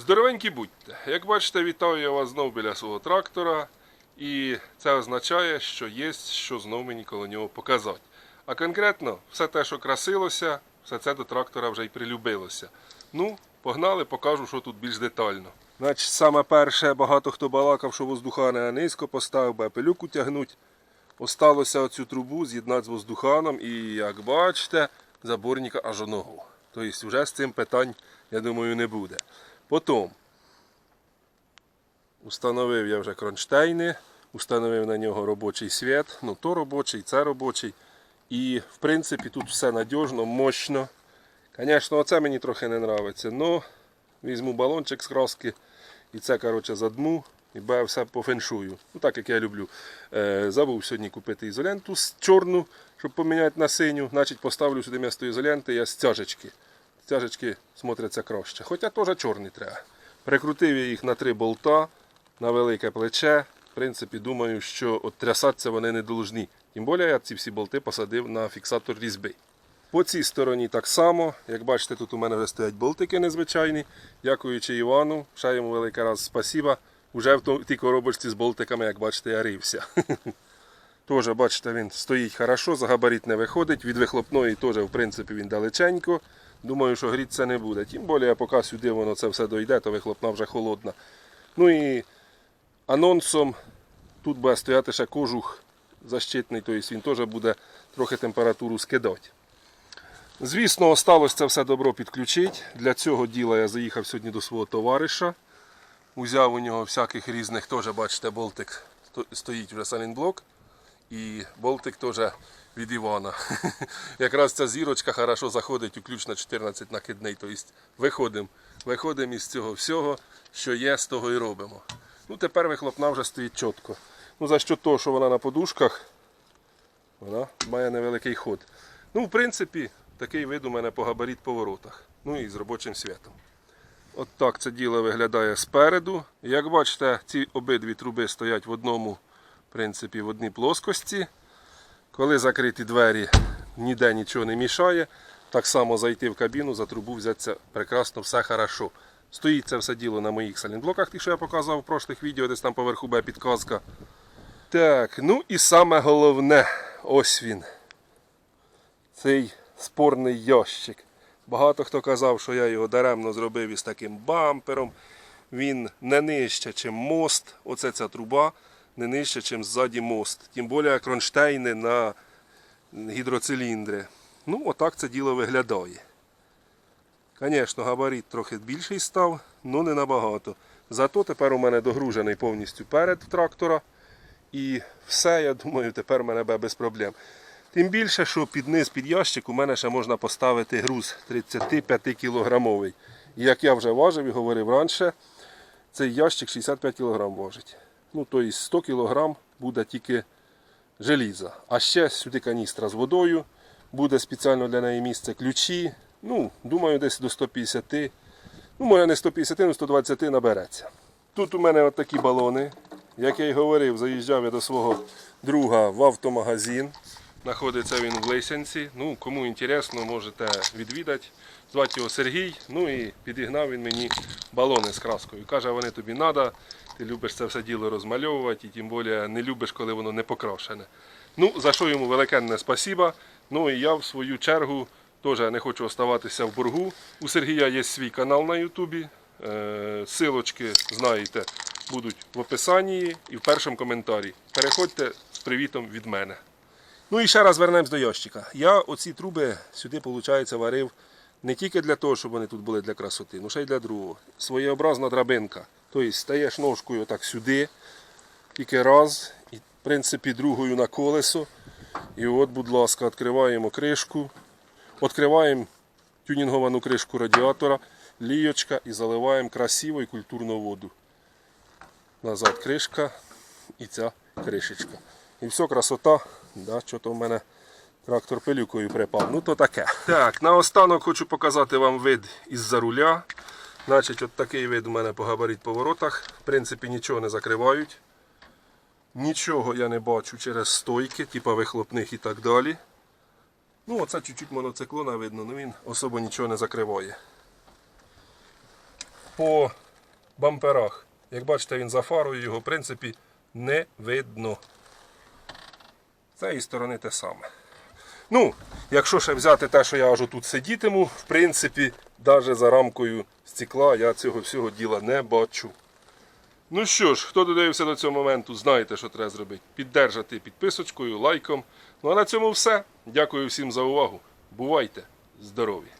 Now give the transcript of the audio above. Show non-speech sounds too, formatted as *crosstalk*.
Здоровенькі будьте! Як бачите, вітаю я вас знов біля свого трактора. І це означає, що є що знов мені коло нього показати. А конкретно, все те, що красилося, все це до трактора вже й прилюбилося. Ну, погнали, покажу, що тут більш детально. Значить, саме перше, багато хто балакав, що воздухане низько поставив, бо пилюку тягнуть. Осталося оцю трубу з'єднати з воздуханом і, як бачите, заборника аж одного. Тобто вже з цим питань, я думаю, не буде. Потім установив я вже кронштейни, установив на нього робочий світ. Ну, то робочий, це робочий. І в принципі тут все надіжно, мощно. Звісно, оце мені трохи не подобається. але візьму балончик з краски і це коротше, задму. І бе все по феншую. Ну так як я люблю. Е, забув сьогодні купити ізоленту з чорну, щоб поміняти на синю. Значить поставлю сюди місто ізоленти я стяжечки. Стяжечки смотряться краще. Хоча теж чорний треба. Прикрутив я їх на три болта на велике плече. В принципі, думаю, що трясатися вони не должні. Тим більше я ці всі болти посадив на фіксатор різьби. По цій стороні так само. Як бачите, тут у мене вже стоять болтики незвичайні. Дякуючи Івану, ще йому великий раз спасіба. Уже в тій коробочці з болтиками, як бачите, я рився. *laughs* Теж, бачите, він стоїть хорошо, за габарит не виходить. Від вихлопної теж, в принципі, він далеченько. Думаю, що грітися не буде. Тим більше, поки сюди воно це все дойде, то вихлопна вже холодна. Ну і анонсом тут буде стояти ще кожух защитний, тобто він теж буде трохи температуру скидати. Звісно, осталось це все добро підключити. Для цього діла я заїхав сьогодні до свого товариша. Узяв у нього всяких різних, теж бачите, болтик стоїть вже салінблок. І болтик теж від Івана. *laughs* Якраз ця зірочка хорошо заходить у ключ на 14 накидний. Тобто виходимо виходимо із цього всього, що є, з того і робимо. Ну тепер вихлопна вже стоїть чітко. Ну за що того, що вона на подушках, вона має невеликий ход. Ну, в принципі, такий вид у мене по габарит поворотах. Ну і з робочим світом. От так це діло виглядає спереду. Як бачите, ці обидві труби стоять в одному, в принципі, в одній плоскості. Коли закриті двері, ніде нічого не мішає. Так само зайти в кабіну, за трубу взятися прекрасно, все хорошо. Стоїть це все діло на моїх салінблоках, ті, що я показував в прошлих відео, десь там поверху буде підказка. Так, ну і саме головне, ось він. Цей спорний ящик. Багато хто казав, що я його даремно зробив із таким бампером. Він не нижче, ніж мост. Оце ця труба не нижче, ніж ззаді мост. Тим більше кронштейни на гідроциліндри. Ну, отак це діло виглядає. Звісно, габарит трохи більший став, але не набагато. Зато тепер у мене догружений повністю перед трактора. І все, я думаю, тепер в мене буде без проблем. Тим більше, що під низ під ящик у мене ще можна поставити груз 35 кілограмовий. І як я вже важив і говорив раніше, цей ящик 65 кг важить. Ну, тобто 100 кг буде тільки желіза. А ще сюди каністра з водою. Буде спеціально для неї місце ключі. Ну, думаю, десь до 150. Ну, може не 150, але 120 набереться. Тут у мене от такі балони. Як я й говорив, заїжджав я до свого друга в автомагазин. Знаходиться він в Лисянці. Ну, кому інтересно, можете відвідати. Звати його Сергій. Ну і підігнав він мені балони з краскою. Каже, вони тобі треба, ти любиш це все діло розмальовувати і тим більше не любиш, коли воно не покрашене. Ну, за що йому великенне спасіба. Ну і я в свою чергу теж не хочу оставатися в боргу. У Сергія є свій канал на Ютубі. Е, Силочки, знаєте, будуть в описанні і в першому коментарі. Переходьте з привітом від мене. Ну і ще раз вернемось до ящика. Я оці труби сюди, виходить, варив не тільки для того, щоб вони тут були для красоти, ну ще й для другого. Своєобразна драбинка. Тобто стаєш ножкою так сюди, тільки раз, і в принципі другою на колесо. І от, будь ласка, відкриваємо кришку. Відкриваємо тюнінговану кришку радіатора, лійочка і заливаємо красиво і культурну воду. Назад кришка і ця кришечка. І все, красота. Да, Що-то в мене трактор пилюкою припав. Ну то таке. Так, наостанок хочу показати вам вид із-за руля. Значить, от такий вид у мене по габарит поворотах. В принципі, нічого не закривають. Нічого я не бачу через стойки, типа вихлопних і так далі. Ну, оце чуть-чуть моноциклона видно, але він особо нічого не закриває. По бамперах. Як бачите, він за фарою, його в принципі не видно. Цієї сторони те саме. Ну, якщо ще взяти те, що я аж тут сидітиму, в принципі, навіть за рамкою стекла я цього всього діла не бачу. Ну що ж, хто додивився до цього моменту, знаєте, що треба зробити. Піддержати підписочкою, лайком. Ну а на цьому все. Дякую всім за увагу. Бувайте здорові!